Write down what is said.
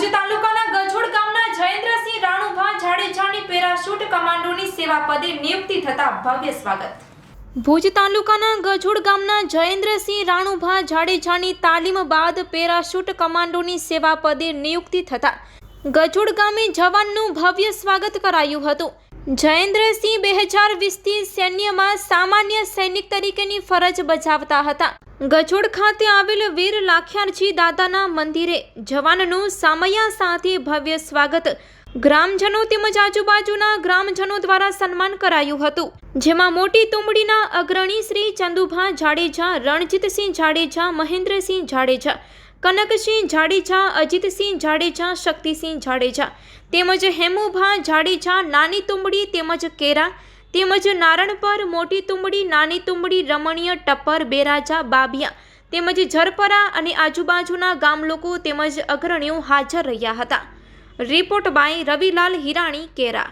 ભુજ તાલુકાના ગજોડ ગામના જયેન્દ્રસિંહ રાણુભા જાડેજાની પેરાશૂટ કમાન્ડોની સેવા પદે નિયુક્તિ થતા ભવ્ય સ્વાગત. ભુજ તાલુકાના ગજોડ ગામના જયેન્દ્રસિંહ રાણુભા જાડેજાની તાલીમ બાદ પેરાશૂટ કમાન્ડોની સેવા પદે નિયુક્તિ થતા ગજોડ ગામે જવાનનું ભવ્ય સ્વાગત કરાયું હતું. જયેન્દ્રસિંહ બે હજાર વીસથી સૈન્યમાં સામાન્ય સૈનિક તરીકેની ફરજ બજાવતા હતા. ગજોડ ખાતે આવેલ વીર લાખ્યારજી દાદાના મંદિરે જવાનનું સામયા સાથે ભવ્ય સ્વાગત. ગ્રામજનો તેમજ આજુબાજુના ગ્રામજનો દ્વારા સન્માન કરાયું હતું. જેમાં મોટી તુંબડીના અગ્રણી શ્રી ચંદુભા જાડેજા, રણજીતસિંહ જાડેજા, મહેન્દ્રસિંહ જાડેજા કનકસિંહ જાડેજા, અજીતસિંહ જાડેજા, શક્તિસિંહ જાડેજા તેમજ હેમુભા જાડેજા, નાની તુંબડી તેમજ કેરા તેમજ નારણપર, મોટી તુંબડી, નાની તુંબડી, રમણીય ટપ્પર, બેરાજા, બાબિયા તેમજ ઝરપરા અને આજુબાજુના ગામ લોકો તેમજ અગ્રણીઓ હાજર રહ્યા હતા. Report by Ravilal Hirani, Kera.